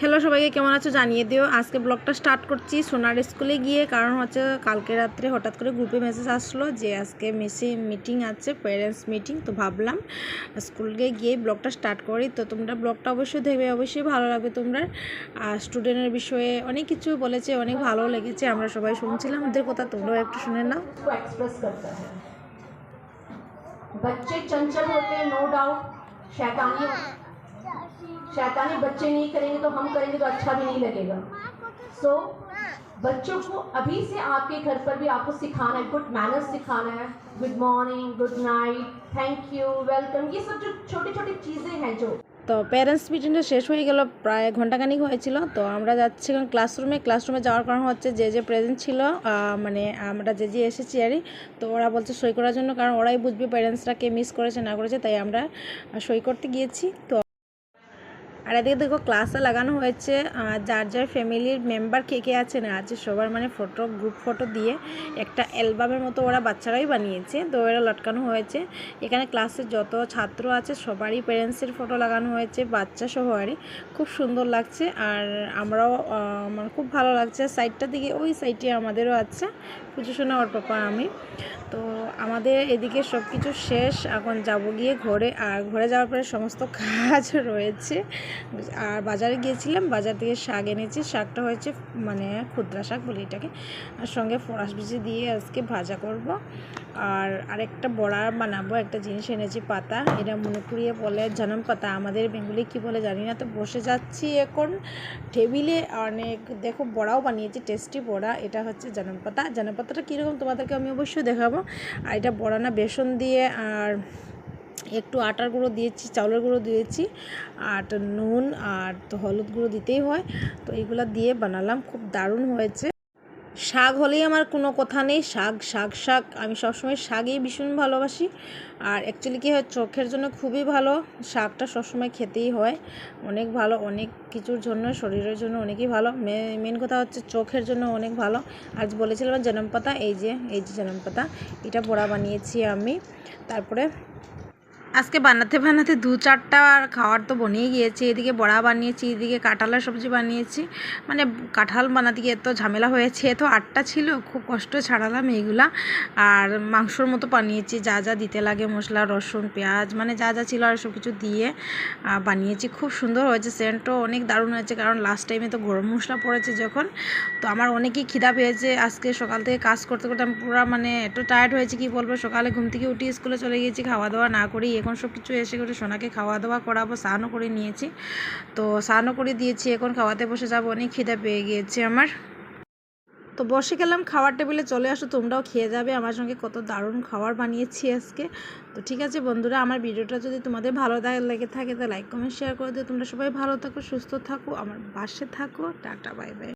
Hello সবাইকে কেমন আছো জানিয়ে দিও আজকে ব্লগটা স্টার্ট করছি সোনার স্কুলে গিয়ে কারণ হচ্ছে কালকে রাত্রে হঠাৎ করে গ্রুপে মেসেজ আসলো যে আজকে মেসি মিটিং আছে প্যারেন্টস মিটিং তো ভাবলাম স্কুলে গিয়ে ব্লগটা স্টার্ট করি তো তোমরা ব্লগটা অবশ্যই দেখবে অবশ্যই ভালো লাগবে তোমরা আর স্টুডেন্টের বিষয়ে অনেক কিছু বলেছে অনেক ভালো লেগেছে আমরা সবাই শুনছিলাম ওদের কথা তোমরাও একটু শুনে নাও को एक्सप्रेस करता है बच्चे चंचल होते हैं नो डाउट शैतानी शैतानी बच्चे नहीं करेंगे तो हम करेंगे तो अच्छा भी नहीं लगेगा सो बच्चों को अभी से आपके घर पर भी आपको सिखाना है गुड मैनर्स सिखाना है good morning good night thank you welcome ये सब जो छोटी छोटी चीज़ें हैं जो তো প্যারেন্টস মিটিংটা শেষ হয়ে গেল প্রায় ঘন্টাখানিক হয়েছিল তো আমরা যাচ্ছি এখন ক্লাসরুমে ক্লাসরুমে যাওয়ার কারণ হচ্ছে যে যে প্রেজেন্ট ছিল আহ, মানে আমরা যে যে এসেছি আর তো ওরা বলছে সই করার জন্য কারণ ওরাই বুঝবে প্যারেন্টসরা কে মিস করেছে না করেছে তাই আমরা আহ, সই করতে গিয়েছি তো আর এদিকে দেখো ক্লাসে লাগানো হয়েছে যার যার ফ্যামিলির মেম্বার কে কে আছে না আছে সবার মানে ফটো গ্রুপ ফটো দিয়ে একটা অ্যালবামের মতো ওরা বাচ্চারাই বানিয়েছে। তো এরা লটকানো হয়েছে। এখানে ক্লাসের যত ছাত্র আছে সবারই প্যারেন্টসের ফটো লাগানো হয়েছে বাচ্চা সহ খুব সুন্দর লাগছে আর আমরাও আহ, মানে খুব ভালো লাগছে। সাইডটার দিকে ওই সাইডে আমাদেরও আছে পুজো শোনা ওর পাপা আমি। তো আমাদের এদিকে সব কিছু শেষ এখন যাব গিয়ে ঘরে। আর ঘরে যাওয়ার পরে সমস্ত কাজ রয়েছে। আর বাজারে গিয়েছিলাম, বাজার থেকে শাক এনেছি, শাকটা হয়েছে মানে ক্ষুদ্রা শাক বলি এটাকে। আর সঙ্গে ফরাস বিচি দিয়ে আজকে ভাজা করব। আর আরেকটা বড়া বানাবো, একটা জিনিস এনেছি, পাতা। এটা মনে করিয়ে বলে, জানাম পাতা, আমাদের বেঙ্গলি কি বলে জানি না, তো বসে যাচ্ছি এখন টেবিলে। অনেক, দেখো বড়াও বানিয়েছি, টেস্টি বড়া। এটা হচ্ছে জানাম পাতা। জনম পাতাটা কীরকম তোমাদেরকে আমি অবশ্যই দেখাবো। আর এটা বড়া না, বেসন দিয়ে, আর একটু আটার গুঁড়ো দিয়েছি, চাউলের গুঁড়ো দিয়েছি, আর নুন আর তো হলুদ গুঁড়ো দিতেই হয়। তো এইগুলো দিয়ে বানালাম, খুব দারুণ হয়েছে। শাক হলেই আমার কোনো কথা নেই, শাক শাক শাক। আমি সবসময় শাকই ভীষণ ভালোবাসি। আর অ্যাকচুয়ালি কী হয়, চোখের জন্য খুবই ভালো। শাকটা সবসময় খেতেই হয়। অনেক ভালো, অনেক কিছুর জন্য, শরীরের জন্য অনেকই ভালো। মেন কথা হচ্ছে চোখের জন্য অনেক ভালো। আর বলেছিলাম জনম পাতা, এই যে এই যে জনম পাতা, এটা বড়া বানিয়েছি আমি। তারপরে আজকে বানাতে বানাতে দু চারটা আর খাওয়ার তো বনেই গিয়েছে। এদিকে বড়া বানিয়েছি, এদিকে কাঁঠালের সবজি বানিয়েছি। মানে কাঁঠাল বানাতে গিয়ে এত ঝামেলা হয়েছে, এত আটটা ছিল, খুব কষ্ট ছাড়ালাম এইগুলা আর মাংসর মতো বানিয়েছি, যা যা দিতে লাগে, মশলা, রসুন, পেঁয়াজ মানে যা যা ছিল আর সব কিছু দিয়ে বানিয়েছি। খুব সুন্দর হয়েছে, সেন্টও অনেক দারুণ হয়েছে, কারণ লাস্ট টাইমে তো গরম মশলা পড়েছে যখন। তো আমার অনেকেই খিদা পেয়েছে, আজকে সকাল থেকে কাজ করতে করতে আমি পুরো মানে এত টায়ার্ড হয়েছে, কি বলব? সকালে ঘুম থেকে উঠে স্কুলে চলে গিয়েছি, খাওয়া দাওয়া না করেই এখন সব কিছু এসে করে সোনাকে খাওয়া দাওয়া করাবো, স্নানও করে নিয়েছি। তো স্নানও করে দিয়েছি, এখন খাওয়াতে বসে যাব, অনেক খিদে পেয়ে গিয়েছে আমার। তো বসে গেলাম, খাওয়ার টেবিলে চলে আসো, তোমরাও খেয়ে যাবে। আমার সঙ্গে কত দারুণ খাবার বানিয়েছি আজকে। তো ঠিক আছে বন্ধুরা, আমার ভিডিওটা যদি তোমাদের ভালো লেগে থাকে তো লাইক কমেন্ট শেয়ার করে দিও। তোমরা সবাই ভালো থাকো, সুস্থ থাকো, আমার বাসে থাকো। Tata bye bye